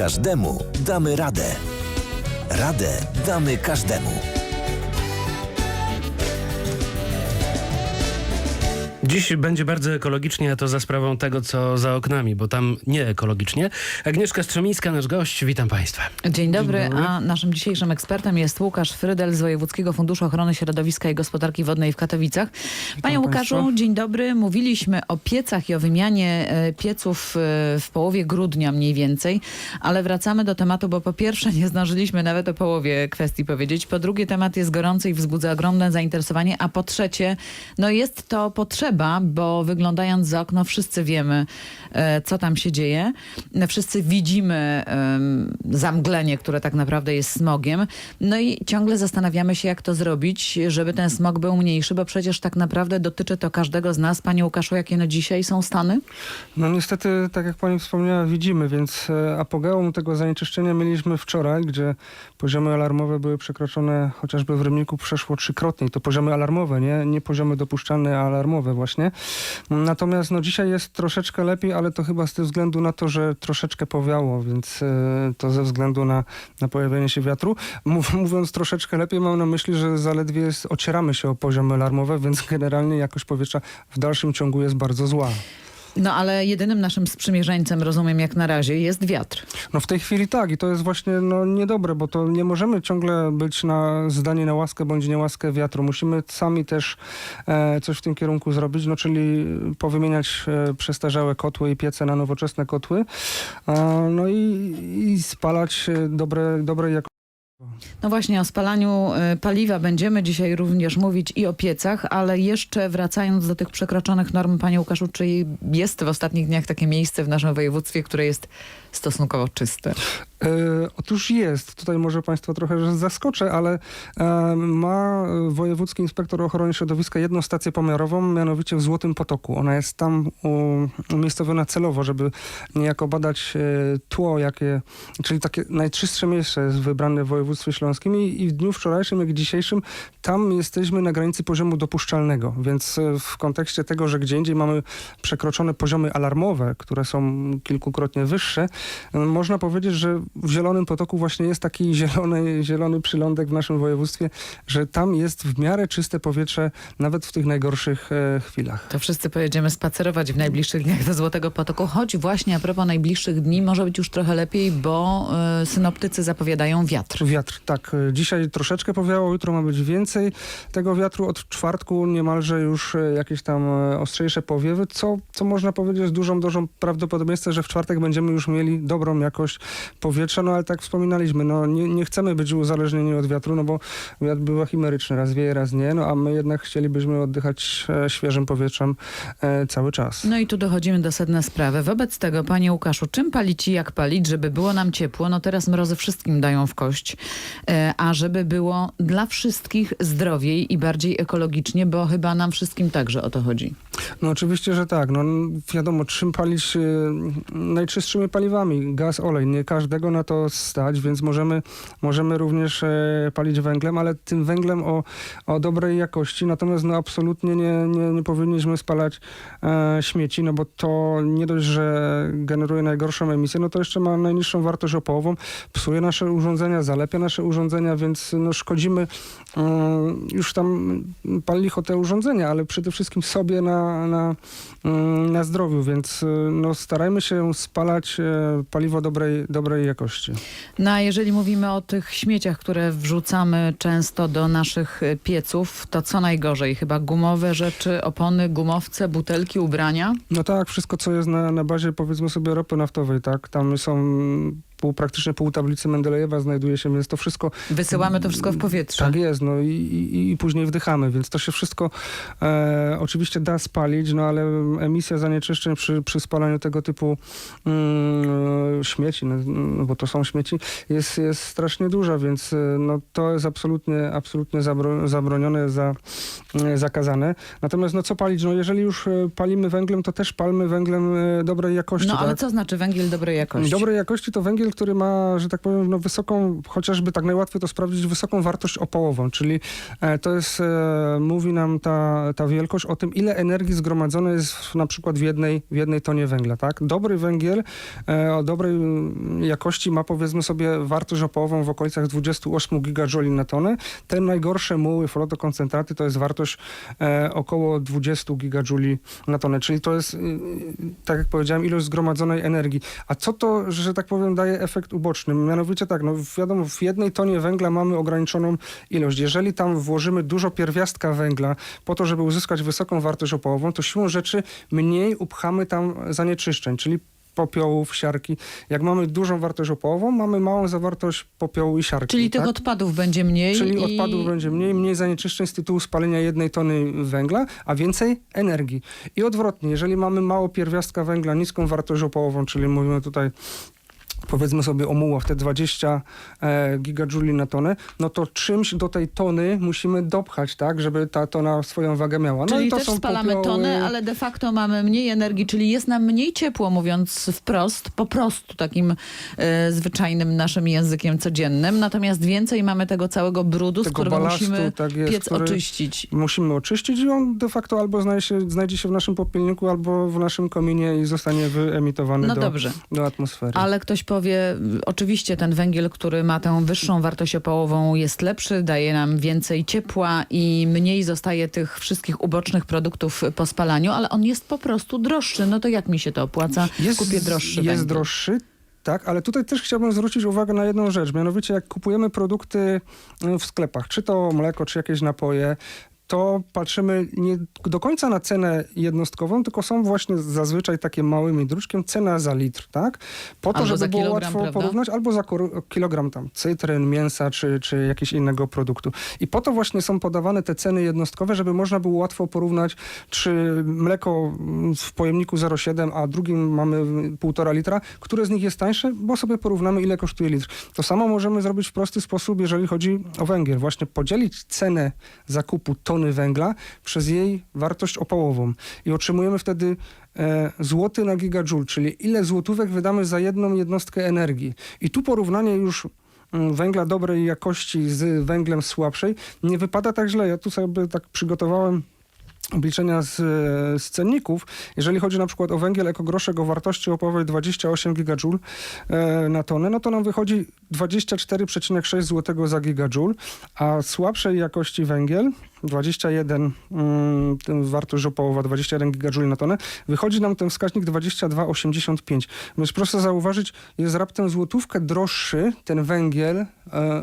Każdemu damy radę. Radę damy każdemu. Dziś będzie bardzo ekologicznie, a to za sprawą tego, co za oknami, bo tam nie ekologicznie. Agnieszka Strzemińska, nasz gość, witam Państwa. Dzień dobry, Dzień dobry. a naszym dzisiejszym ekspertem jest Łukasz Frydel z Wojewódzkiego Funduszu Ochrony Środowiska i Gospodarki Wodnej w Katowicach. Panie Łukaszu, państwa. dzień dobry. Mówiliśmy o piecach i o wymianie e, pieców e, w połowie grudnia mniej więcej, ale wracamy do tematu, bo po pierwsze nie zdążyliśmy nawet o połowie kwestii powiedzieć, po drugie temat jest gorący i wzbudza ogromne zainteresowanie, a po trzecie no jest to potrzeba, bo wyglądając za okno wszyscy wiemy, e, co tam się dzieje. Wszyscy widzimy zamglenie, które tak naprawdę jest smogiem. No i ciągle zastanawiamy się, jak to zrobić, żeby ten smog był mniejszy, bo przecież tak naprawdę dotyczy to każdego z nas. Panie Łukaszu, jakie no dzisiaj są stany? No niestety, tak jak pani wspomniała, widzimy, więc e, apogeum tego zanieczyszczenia mieliśmy wczoraj, gdzie poziomy alarmowe były przekroczone, chociażby w Rybniku przeszło trzykrotnie. To poziomy alarmowe, nie, nie poziomy dopuszczalne, alarmowe właśnie. Natomiast no, dzisiaj jest troszeczkę lepiej, ale to chyba z tego względu na to, że troszeczkę powiało, więc e, to ze względu na, na pojawienie się wiatru. Mów, mówiąc troszeczkę lepiej, mam na myśli, że zaledwie ocieramy się o poziomy alarmowe, więc generalnie jakość powietrza w dalszym ciągu jest bardzo zła. No ale jedynym naszym sprzymierzeńcem, rozumiem jak na razie, jest wiatr. No w tej chwili tak i to jest właśnie no, niedobre, bo to nie możemy ciągle być na zdanie na łaskę bądź niełaskę wiatru. Musimy sami też e, coś w tym kierunku zrobić, no czyli powymieniać e, przestarzałe kotły i piece na nowoczesne kotły, e, no i, i spalać e, dobre, dobre jakości. No właśnie o spalaniu y, paliwa będziemy dzisiaj również mówić i o piecach, ale jeszcze wracając do tych przekroczonych norm, panie Łukaszu, czy jest w ostatnich dniach takie miejsce w naszym województwie, które jest stosunkowo czyste? E, otóż jest, tutaj może Państwa trochę zaskoczę, ale e, ma Wojewódzki Inspektor Ochrony Środowiska jedną stację pomiarową, mianowicie w Złotym Potoku. Ona jest tam umiejscowiona celowo, żeby niejako badać e, tło, jakie, czyli takie najczystsze miejsce jest wybrane w województwie śląskim i, i w dniu wczorajszym, jak i dzisiejszym, tam jesteśmy na granicy poziomu dopuszczalnego, więc e, w kontekście tego, że gdzie indziej mamy przekroczone poziomy alarmowe, które są kilkukrotnie wyższe, można powiedzieć, że w Zielonym Potoku właśnie jest taki zielony, zielony przylądek w naszym województwie, że tam jest w miarę czyste powietrze nawet w tych najgorszych e, chwilach. To wszyscy pojedziemy spacerować w najbliższych dniach do Złotego Potoku, choć właśnie a propos najbliższych dni może być już trochę lepiej, bo synoptycy zapowiadają wiatr. Wiatr, tak. e, Dzisiaj troszeczkę powiało, jutro ma być więcej tego wiatru. Od czwartku niemalże już e, jakieś tam e, ostrzejsze powiewy, co, co można powiedzieć z dużą, dużą prawdopodobieństwem, że w czwartek będziemy już mieli dobrą jakość powietrza, no ale tak wspominaliśmy, no nie, nie chcemy być uzależnieni od wiatru, no bo wiatr bywa chimeryczny, raz wieje, raz nie, no a my jednak chcielibyśmy oddychać świeżym powietrzem cały czas. No i tu dochodzimy do sedna sprawy. Wobec tego, panie Łukaszu, czym palić i jak palić, żeby było nam ciepło? No teraz mrozy wszystkim dają w kość, a żeby było dla wszystkich zdrowiej i bardziej ekologicznie, bo chyba nam wszystkim także o to chodzi. No oczywiście, że tak. No wiadomo, czym palić e, najczystszymi paliwami. Gaz, olej. Nie każdego na to stać, więc możemy, możemy również e, palić węglem, ale tym węglem o, o dobrej jakości. Natomiast no absolutnie nie, nie, nie powinniśmy spalać e, śmieci, no bo to nie dość, że generuje najgorszą emisję, no to jeszcze ma najniższą wartość opałową, psuje nasze urządzenia, zalepia nasze urządzenia, więc no szkodzimy mm, już tam pal licho te urządzenia, ale przede wszystkim sobie na, na, mm, na zdrowiu, więc no, starajmy się spalać e, paliwo dobrej, dobrej jakości. No a jeżeli mówimy o tych śmieciach, które wrzucamy często do naszych e, pieców, to co najgorzej? Chyba gumowe rzeczy, opony, gumowce, butelki, ubrania? No tak, wszystko co jest na, na bazie powiedzmy sobie ropy naftowej, tak, tam są pół, praktycznie pół tablicy Mendelejewa znajduje się, więc to wszystko Wysyłamy to wszystko w powietrze. Tak jest, no i, i, i później wdychamy, więc to się wszystko e, oczywiście da spalić, no ale emisja zanieczyszczeń przy, przy spalaniu tego typu mm, śmieci, no, no, bo to są śmieci, jest, jest strasznie duża, więc e, no, to jest absolutnie, absolutnie zabro, zabronione, za, e, zakazane. Natomiast no co palić? No jeżeli już e, palimy węglem, to też palmy węglem dobrej jakości. No ale tak? co znaczy węgiel dobrej jakości? Dobrej jakości to węgiel węgiel, który ma, że tak powiem, no wysoką, chociażby tak najłatwiej to sprawdzić, wysoką wartość opałową, czyli e, to jest, e, mówi nam ta, ta wielkość o tym, ile energii zgromadzone jest w, na przykład w jednej, w jednej tonie węgla, tak? Dobry węgiel e, o dobrej mm, jakości ma powiedzmy sobie wartość opałową w okolicach 28 gigajouli na tonę. Te najgorsze muły, flotokoncentraty to jest wartość około 20 gigajouli na tonę, czyli to jest, y, y, tak jak powiedziałem, ilość zgromadzonej energii. A co to, że tak powiem, daje efekt uboczny? Mianowicie tak, no wiadomo, w jednej tonie węgla mamy ograniczoną ilość. Jeżeli tam włożymy dużo pierwiastka węgla po to, żeby uzyskać wysoką wartość opałową, to siłą rzeczy mniej upchamy tam zanieczyszczeń, czyli popiołów, siarki. Jak mamy dużą wartość opałową, mamy małą zawartość popiołu i siarki. Czyli tych tak? odpadów będzie mniej. Czyli i... odpadów będzie mniej, mniej zanieczyszczeń z tytułu spalenia jednej tony węgla, a więcej energii. I odwrotnie, jeżeli mamy mało pierwiastka węgla, niską wartość opałową, czyli mówimy tutaj powiedzmy sobie o mułach, te 20 e, gigajouli na tonę, no to czymś do tej tony musimy dopchać, tak, żeby ta tona swoją wagę miała. No Czyli i to też są spalamy popioły- tonę, ale de facto mamy mniej energii, czyli jest nam mniej ciepło, mówiąc wprost, po prostu takim e, zwyczajnym naszym językiem codziennym. Natomiast więcej mamy tego całego brudu, z Tego którego balastu, musimy tak jest, piec oczyścić. musimy oczyścić i on de facto albo znajdzie się, znajdzie się w naszym popielniku, albo w naszym kominie i zostanie wyemitowany No do, dobrze. do atmosfery. Ale ktoś powie, oczywiście ten węgiel, który ma tę wyższą wartość opałową jest lepszy, daje nam więcej ciepła i mniej zostaje tych wszystkich ubocznych produktów po spalaniu, ale on jest po prostu droższy. No to jak mi się to opłaca? Kupię droższy Jest węgiel. droższy, tak, ale tutaj też chciałbym zwrócić uwagę na jedną rzecz. Mianowicie, jak kupujemy produkty w sklepach, czy to mleko, czy jakieś napoje, to patrzymy nie do końca na cenę jednostkową, tylko są właśnie zazwyczaj takie małymi druczkiem cena za litr, tak? Po to, Albo żeby było łatwo prawda? porównać, albo za kilogram tam cytryn, mięsa, czy, czy jakiegoś innego produktu. I po to właśnie są podawane te ceny jednostkowe, żeby można było łatwo porównać, czy mleko mm, w pojemniku 0,7, a drugim mamy 1,5 litra, które z nich jest tańsze, bo sobie porównamy, ile kosztuje litr. To samo możemy zrobić w prosty sposób, jeżeli chodzi o węgiel. Właśnie podzielić cenę zakupu tony węgla przez jej wartość opałową. I otrzymujemy wtedy e, złoty na gigajoule, czyli ile złotówek wydamy za jedną jednostkę energii. I tu porównanie już mm, węgla dobrej jakości z węglem słabszej nie wypada tak źle. Ja tu sobie tak przygotowałem obliczenia z, z cenników. Jeżeli chodzi na przykład o węgiel ekogroszek o wartości opałowej 28 gigajoule e, na tonę, no to nam wychodzi 24,6 zł za gigajoule, a słabszej jakości węgiel 21, mm, wartość opałowa 21 gigajoule na tonę, wychodzi nam ten wskaźnik 22,85. Więc proszę zauważyć, jest raptem złotówkę droższy ten węgiel e,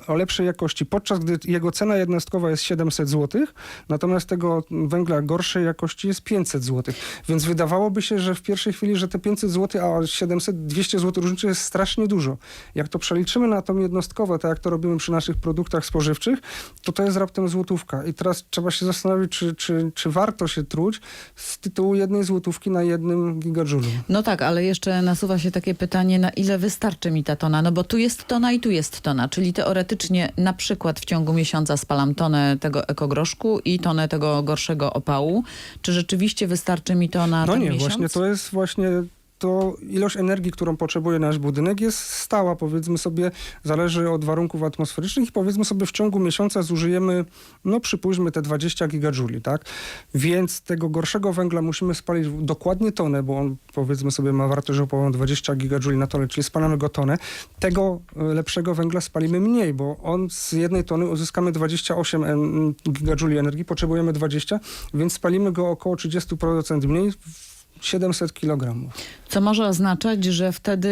o lepszej jakości, podczas gdy jego cena jednostkowa jest 700 zł, natomiast tego węgla gorszej jakości jest 500 zł. Więc wydawałoby się, że w pierwszej chwili, że te 500 zł, a 700, 200 zł różnicy jest strasznie dużo. Jak to przeliczymy na tą jednostkowe, tak jak to robimy przy naszych produktach spożywczych, to to jest raptem złotówka. I teraz trzeba się zastanowić, czy, czy, czy warto się truć z tytułu jednej złotówki na jednym gigajoulu. No tak, ale jeszcze nasuwa się takie pytanie, na ile wystarczy mi ta tona? No bo tu jest tona i tu jest tona, czyli teoretycznie na przykład w ciągu miesiąca spalam tonę tego ekogroszku i tonę tego gorszego opału. Czy rzeczywiście wystarczy mi to na No ten nie, miesiąc? właśnie to jest właśnie to ilość energii, którą potrzebuje nasz budynek jest stała, powiedzmy sobie, zależy od warunków atmosferycznych i powiedzmy sobie w ciągu miesiąca zużyjemy, no przypuśćmy te 20 gigajouli, tak? Więc tego gorszego węgla musimy spalić dokładnie tonę, bo on powiedzmy sobie ma wartość opałową 20 gigajouli na tonę, czyli spalamy go tonę. Tego e, lepszego węgla spalimy mniej, bo on z jednej tony uzyskamy 28 en- gigajouli energii, potrzebujemy 20, więc spalimy go około 30% mniej, 700 kg. Co może oznaczać, że wtedy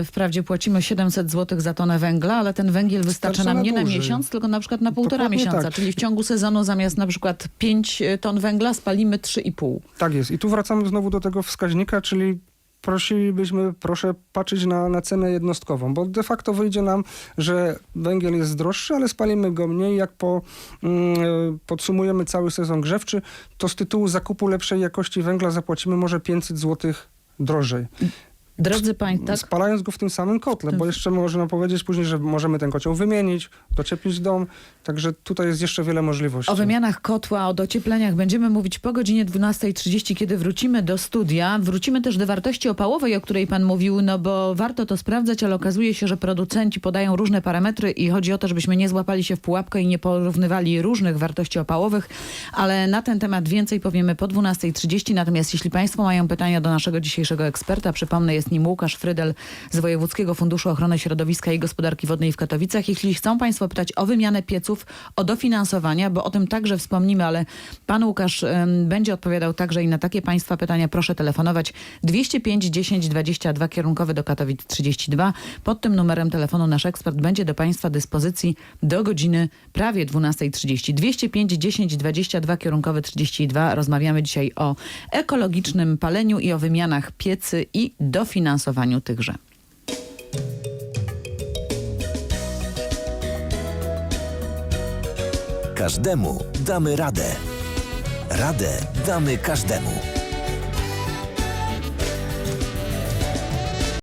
y, wprawdzie płacimy 700 zł za tonę węgla, ale ten węgiel wystarczy Starczy nam na nie na dłużej. miesiąc, tylko na przykład na półtora Dokładnie miesiąca. tak. Czyli w ciągu sezonu zamiast na przykład 5 ton węgla spalimy 3,5. Tak jest. I tu wracamy znowu do tego wskaźnika, czyli prosilibyśmy, proszę patrzeć na, na cenę jednostkową, bo de facto wyjdzie nam, że węgiel jest droższy, ale spalimy go mniej. Jak po, mm, podsumujemy cały sezon grzewczy, to z tytułu zakupu lepszej jakości węgla zapłacimy może 500 zł drożej. Drodzy Państwo, tak? spalając go w tym samym kotle, bo jeszcze można powiedzieć później, że możemy ten kocioł wymienić, docieplić dom, także tutaj jest jeszcze wiele możliwości. O wymianach kotła, o dociepleniach będziemy mówić po godzinie 12.30, kiedy wrócimy do studia. Wrócimy też do wartości opałowej, o której pan mówił, no bo warto to sprawdzać, ale okazuje się, że producenci podają różne parametry i chodzi o to, żebyśmy nie złapali się w pułapkę i nie porównywali różnych wartości opałowych, ale na ten temat więcej powiemy po 12.30. Natomiast jeśli państwo mają pytania do naszego dzisiejszego eksperta, przypomnę, jest nim Łukasz Frydel z Wojewódzkiego Funduszu Ochrony Środowiska i Gospodarki Wodnej w Katowicach. Jeśli chcą państwo pytać o wymianę pieców, o dofinansowania, bo o tym także wspomnimy, ale pan Łukasz będzie odpowiadał także i na takie państwa pytania, proszę telefonować 205 10 22 kierunkowy do Katowic 32. Pod tym numerem telefonu nasz ekspert będzie do państwa dyspozycji do godziny prawie 12.30. 205 10 22 kierunkowy 32. Rozmawiamy dzisiaj o ekologicznym paleniu i o wymianach piecy i dofinansowaniu tychże. Każdemu damy radę. Radę damy każdemu.